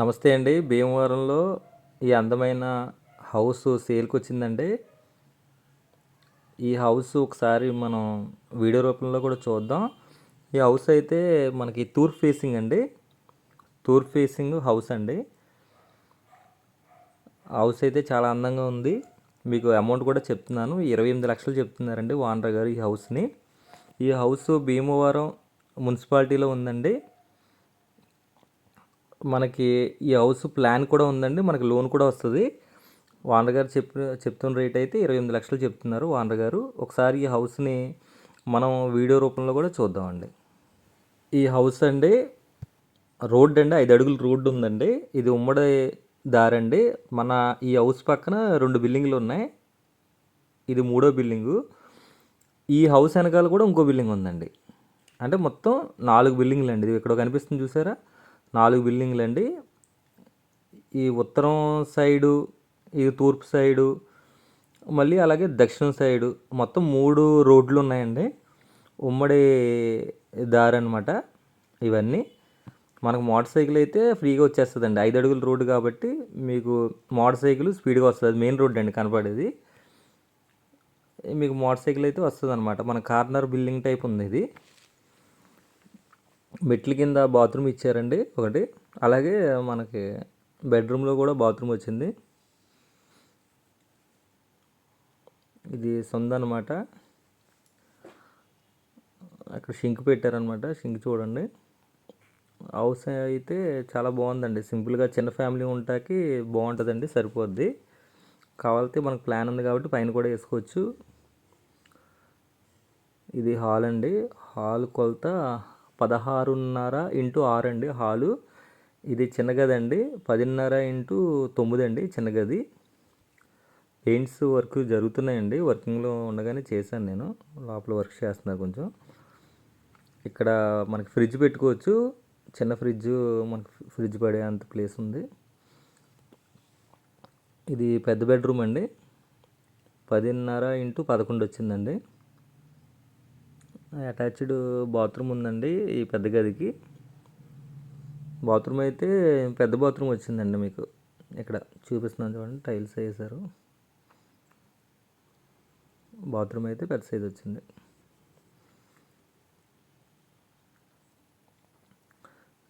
నమస్తే అండి. భీమవరంలో ఈ అందమైన హౌస్ సేల్కి వచ్చిందండి ఈ హౌస్ ఒకసారి మనం వీడియో రూపంలో కూడా చూద్దాం. ఈ హౌస్ అయితే మనకి తూర్పు ఫేసింగ్ అండి. తూర్పు ఫేసింగ్ హౌస్ అండి. హౌస్ అయితే చాలా అందంగా ఉంది. మీకు అమౌంట్ కూడా చెప్తున్నాను. ఇరవై ఎనిమిది లక్షలు చెప్తున్నారండి వానర్ గారు ఈ హౌస్ని. ఈ హౌస్ భీమవరం మున్సిపాలిటీలో ఉందండి. మనకి ఈ హౌస్ ప్లాన్ కూడా ఉందండి. మనకి లోన్ కూడా వస్తుంది. వానర్ గారు చెప్ చెప్తున్న రేట్ అయితే ఇరవై ఎనిమిది లక్షలు చెప్తున్నారు వానర్ గారు. ఒకసారి ఈ హౌస్ని మనం వీడియో రూపంలో కూడా చూద్దామండి. ఈ హౌస్ అండి రోడ్ అండి ఐదు అడుగుల రోడ్డు ఉందండి. ఇది ఉమ్మడి దారండి మన ఈ హౌస్ పక్కన రెండు బిల్డింగ్లు ఉన్నాయి. ఇది మూడో బిల్డింగు. ఈ హౌస్ వెనకాల కూడా ఇంకో బిల్డింగ్ ఉందండి. అంటే మొత్తం నాలుగు బిల్డింగ్లు అండి. ఇది ఇక్కడ కనిపిస్తుంది చూసారా? నాలుగు బిల్డింగ్లు అండి ఈ ఉత్తరం సైడు ఈ తూర్పు సైడు మళ్ళీ అలాగే దక్షిణం సైడు మొత్తం మూడు రోడ్లు ఉన్నాయండి. ఉమ్మడి దారి అనమాట ఇవన్నీ. మనకు మోటార్ సైకిల్ అయితే ఫ్రీగా వచ్చేస్తుందండి. ఐదు అడుగుల రోడ్డు కాబట్టి మీకు మోటార్ సైకిల్ స్పీడ్గా వస్తుంది. మెయిన్ రోడ్ అండి కనపడేది. మీకు మోటార్ సైకిల్ అయితే వస్తుంది అనమాట మన కార్నర్ బిల్డింగ్ టైప్ ఉంది ఇది. మెట్ల కింద బాత్రూమ్ ఇచ్చారండి ఒకటి. అలాగే మనకి బెడ్రూమ్లో కూడా బాత్రూమ్ వచ్చింది. ఇది సొంత అనమాట అక్కడ షింక్ పెట్టారనమాట షింక్ చూడండి. హౌస్ అయితే చాలా బాగుందండి. సింపుల్గా చిన్న ఫ్యామిలీ ఉంటాకి బాగుంటుందండి సరిపోద్ది. కావాలంటే మనకు ప్లాన్ ఉంది కాబట్టి పైన కూడా వేసుకోవచ్చు. ఇది హాల్ అండి. హాల్ కొలత పదహారున్నర ఇంటూ ఆరు అండి హాలు. ఇది చిన్న గది అండి పదిన్నర ఇంటూ తొమ్మిది అండి చిన్న గది పెయింట్స్ వర్క్ జరుగుతున్నాయండి. వర్కింగ్లో ఉండగానే చేశాను నేను. లోపల వర్క్ చేస్తున్నా కొంచెం. ఇక్కడ మనకి ఫ్రిడ్జ్ పెట్టుకోవచ్చు. చిన్న ఫ్రిడ్జ్ మనకి ఫ్రిడ్జ్ పడే అంత ప్లేస్ ఉంది. ఇది పెద్ద బెడ్రూమ్ అండి. పదిన్నర ఇంటూ పదకొండు వచ్చిందండి. అటాచ్డ్ బాత్రూమ్ ఉందండి ఈ పెద్ద గదికి. బాత్రూమ్ అయితే పెద్ద బాత్రూమ్ వచ్చిందండి మీకు. ఇక్కడ చూపిస్తున్నాను చూడండి టైల్స్ వేసారు. బాత్రూమ్ అయితే పెద్ద సైజ్ వచ్చింది.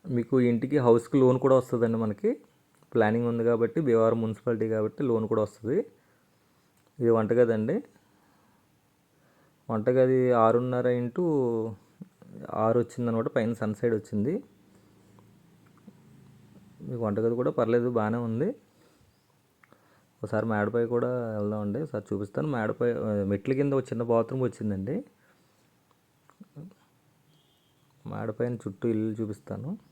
మీకు ఇంటికి హౌస్కి లోన్ కూడా వస్తుందండి మనకి. ప్లానింగ్ ఉంది కాబట్టి భీమవరం మున్సిపాలిటీ కాబట్టి లోన్ కూడా వస్తుంది. ఇది వంటగదండి వంటగది ఆరున్నర ఇంటూ ఆరు వచ్చిందనమాట పైన సన్ సైడ్ వచ్చింది. మీకు వంటగది కూడా పర్లేదు బాగానే ఉంది. ఒకసారి మేడపై కూడా వెళ్దామండి. ఒకసారి చూపిస్తాను. మేడపై మెట్ల కింద ఒక చిన్న బాత్రూమ్ వచ్చిందండి. మేడపైన చుట్టూ ఇల్లు చూపిస్తాను.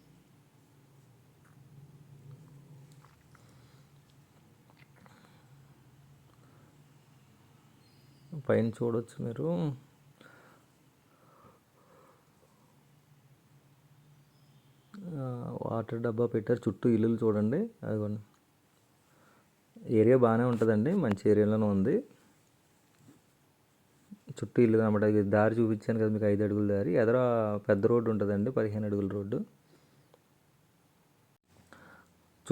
పైన చూడవచ్చు మీరు. వాటర్ డబ్బా పెట్టారు. చుట్టూ ఇల్లులు చూడండి. అదిగోండి. ఏరియా బాగానే ఉంటుందండి. మంచి ఏరియాలోనే ఉంది. చుట్టూ ఇల్లు అనమాట దారి చూపించాను కదా మీకు. ఐదు అడుగుల దారి. ఎదర పెద్ద రోడ్డు ఉంటుందండి. పదిహేను అడుగుల రోడ్డు.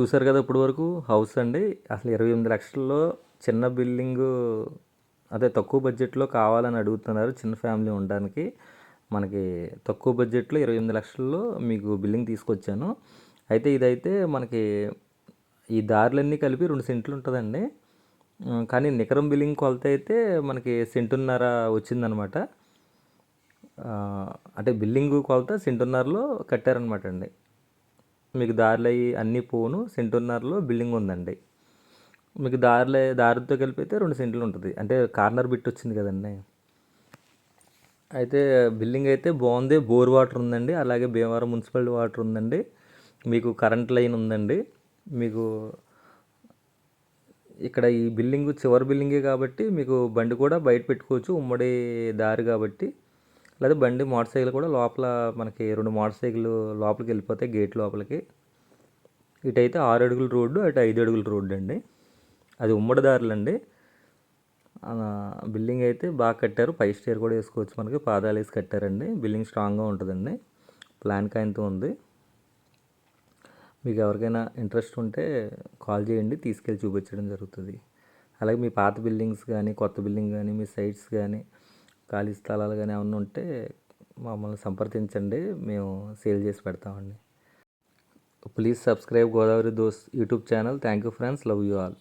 చూసారు కదా ఇప్పటివరకు హౌస్ అండి. అసలు ఇరవై ఎనిమిది లక్షల్లో చిన్న బిల్డింగు అదే తక్కువ బడ్జెట్లో కావాలని అడుగుతున్నారు చిన్న ఫ్యామిలీ ఉండడానికి. మనకి తక్కువ బడ్జెట్లో ఇరవై ఎనిమిది లక్షల్లో మీకు బిల్డింగ్ తీసుకొచ్చాను. అయితే ఇదైతే మనకి ఈ దారులన్నీ కలిపి రెండు సెంట్లు ఉంటుందండి. కానీ నికరం బిల్లింగ్ కొలత అయితే మనకి సెంటున్నర వచ్చిందనమాట. అంటే బిల్లింగ్ కొలత సెంటున్నరలో కట్టారనమాట అండి మీకు దారిలో అన్నీ పోను సెంటున్నరలో బిల్డింగ్ ఉందండి. మీకు దారిలో దారితో కలిపి అయితే రెండు సెంట్లు ఉంటుంది. అంటే కార్నర్ బిట్ వచ్చింది కదండి. అయితే బిల్డింగ్ అయితే బాగుంది. బోర్ వాటర్ ఉందండి. అలాగే భీమవరం మున్సిపాలిటీ వాటర్ ఉందండి. మీకు కరెంట్ లైన్ ఉందండి. మీకు ఇక్కడ ఈ బిల్డింగ్ చివరి బిల్డింగే కాబట్టి మీకు బండి కూడా బయట పెట్టుకోవచ్చు. ఉమ్మడి దారి కాబట్టి. లేదా బండి మోటార్ సైకిల్ కూడా లోపల మనకి రెండు మోటార్ సైకిల్ లోపలికి వెళ్ళిపోతాయి. గేట్ లోపలికి. ఇటైతే ఆరు అడుగుల రోడ్డు అటు ఐదు అడుగుల రోడ్డు అండి. అది ఉమ్మడి అండి బిల్డింగ్ అయితే బాగా కట్టారు. ఫైవ్ స్టేర్ కూడా వేసుకోవచ్చు మనకి. పాదాలు వేసి కట్టారండి. బిల్డింగ్ స్ట్రాంగ్గా ఉంటుందండి. ప్లాన్ కాయంతో ఉంది. మీకు ఎవరికైనా ఇంట్రెస్ట్ ఉంటే కాల్ చేయండి. తీసుకెళ్ళి చూపించడం జరుగుతుంది. అలాగే మీ పాత బిల్డింగ్స్ కానీ కొత్త బిల్డింగ్ కానీ మీ సైట్స్ కానీ ఖాళీ స్థలాలు కానీ ఏమన్నా ఉంటే మమ్మల్ని సంప్రదించండి. మేము సేల్ చేసి పెడతామండి. Please subscribe Godavari those YouTube channel. Thank you friends. Love you all.